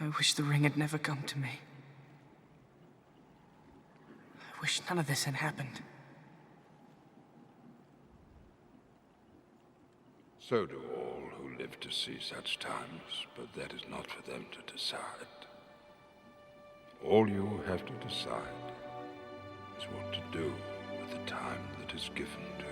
I wish the ring had never come to me. I wish none of this had happened. So do all who live to see such times, but that is not for them to decide. All you have to decide is what to do with the time that is given to you.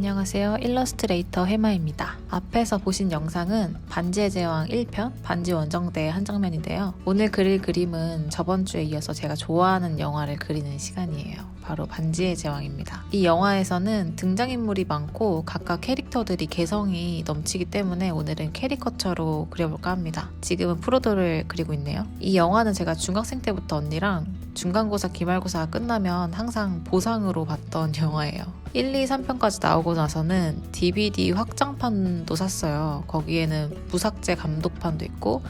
안녕하세요. 일러스트레이터 해마입니다. 앞에서 보신 영상은 반지의 제왕 1편 반지 원정대의 한 장면인데요. 오늘 그릴 그림은 저번 주에 이어서 제가 좋아하는 영화를 그리는 시간이에요. 바로 반지의 제왕입니다. 이 영화에서는 등장인물이 많고 각각 캐릭터들이 개성이 넘치기 때문에 오늘은 캐리커처로 그려볼까 합니다. 지금은 프로도를 그리고 있네요. 이 영화는 제가 중학생 때부터 언니랑 중간고사, 기말고사가 끝나면 항상 보상으로 봤던 영화예요. 1, 2, 3편까지 나오고 나서는 DVD 확장판도 샀어요. 거기에는 무삭제 감독판도 있고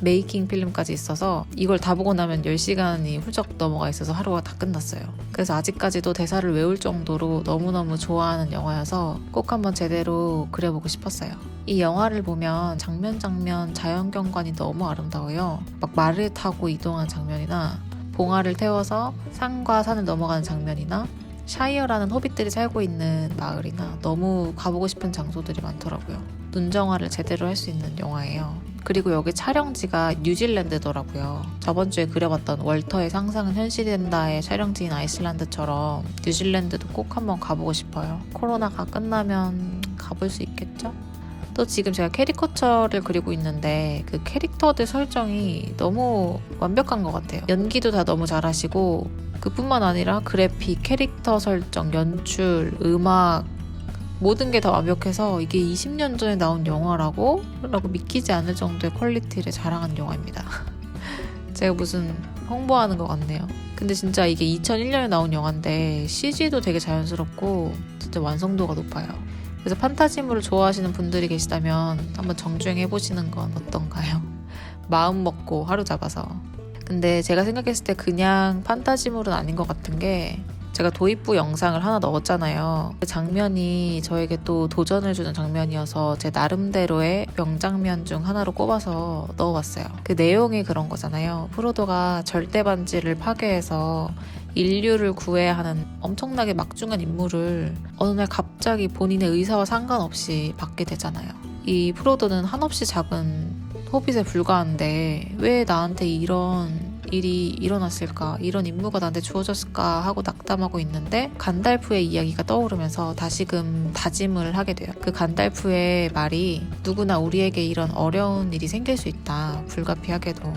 메이킹 필름까지 있어서 이걸 다 보고 나면 10시간이 훌쩍 넘어가 있어서 하루가 다 끝났어요. 그래서 아직까지도 대사를 외울 정도로 너무너무 좋아하는 영화여서 꼭 한번 제대로 그려보고 싶었어요. 이 영화를 보면 장면 장면 자연 경관이 너무 아름다워요. 막 말을 타고 이동하는 장면이나 봉화를 태워서 산과 산을 넘어가는 장면이나 샤이어라는 호빗들이 살고 있는 마을이나 너무 가보고 싶은 장소들이 많더라고요. 눈정화를 제대로 할 수 있는 영화예요. 그리고 여기 촬영지가 뉴질랜드더라고요. 저번 주에 그려봤던 월터의 상상은 현실이 된다의 촬영지인 아이슬란드처럼 뉴질랜드도 꼭 한번 가보고 싶어요. 코로나가 끝나면 가볼 수 있겠죠? 또 지금 제가 캐리커처를 그리고 있는데 그 캐릭터들 설정이 너무 완벽한 것 같아요. 연기도 다 너무 잘하시고 그뿐만 아니라 그래픽, 캐릭터 설정, 연출, 음악 모든 게 다 완벽해서 이게 20년 전에 나온 영화라고? 라고 믿기지 않을 정도의 퀄리티를 자랑한 영화입니다. 제가 무슨 홍보하는 것 같네요. 근데 진짜 이게 2001년에 나온 영화인데 CG도 되게 자연스럽고 진짜 완성도가 높아요. 그래서 판타지물을 좋아하시는 분들이 계시다면 한번 정주행 해 보시는 건 어떤가요? 마음 먹고 하루 잡아서. 근데 제가 생각했을 때 그냥 판타지물은 아닌 것 같은 게 제가 도입부 영상을 하나 넣었잖아요. 그 장면이 저에게 또 도전을 주는 장면이어서 제 나름대로의 명장면 중 하나로 꼽아서 넣어봤어요. 그 내용이 그런 거잖아요. 프로도가 절대 반지를 파괴해서 인류를 구해야 하는 엄청나게 막중한 임무를 어느 날 갑자기 본인의 의사와 상관없이 받게 되잖아요. 이 프로도는 한없이 작은 호빗에 불과한데 왜 나한테 이런 일이 일어났을까 이런 임무가 나한테 주어졌을까 하고 낙담하고 있는데 간달프의 이야기가 떠오르면서 다시금 다짐을 하게 돼요 그 간달프의 말이 누구나 우리에게 이런 어려운 일이 생길 수 있다 불가피하게도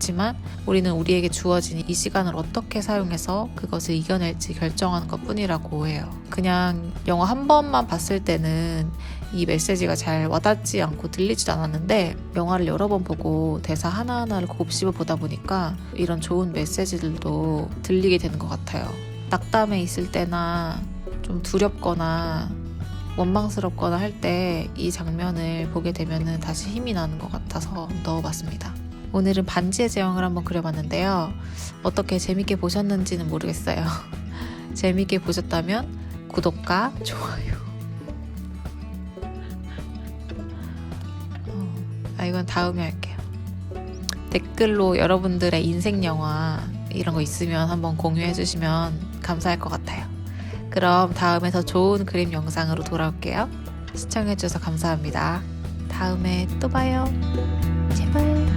그렇지만 우리는 우리에게 주어진 이 시간을 어떻게 사용해서 그것을 이겨낼지 결정하는 것 뿐이라고 해요. 그냥 영화 한 번만 봤을 때는 이 메시지가 잘 와닿지 않고 들리지도 않았는데 영화를 여러 번 보고 대사 하나하나를 곱씹어 보다 보니까 이런 좋은 메시지들도 들리게 되는 것 같아요. 낙담에 있을 때나 좀 두렵거나 원망스럽거나 할 때 이 장면을 보게 되면 다시 힘이 나는 것 같아서 넣어봤습니다. 오늘은 반지의 제왕을 한번 그려봤는데요. 어떻게 재밌게 보셨는지는 모르겠어요. 재밌게 보셨다면 구독과 좋아요. 아, 이건 다음에 할게요. 댓글로 여러분들의 인생 영화 이런 거 있으면 한번 공유해 주시면 감사할 것 같아요. 그럼 다음에 더 좋은 그림 영상으로 돌아올게요. 시청해 주셔서 감사합니다. 다음에 또 봐요. 제발.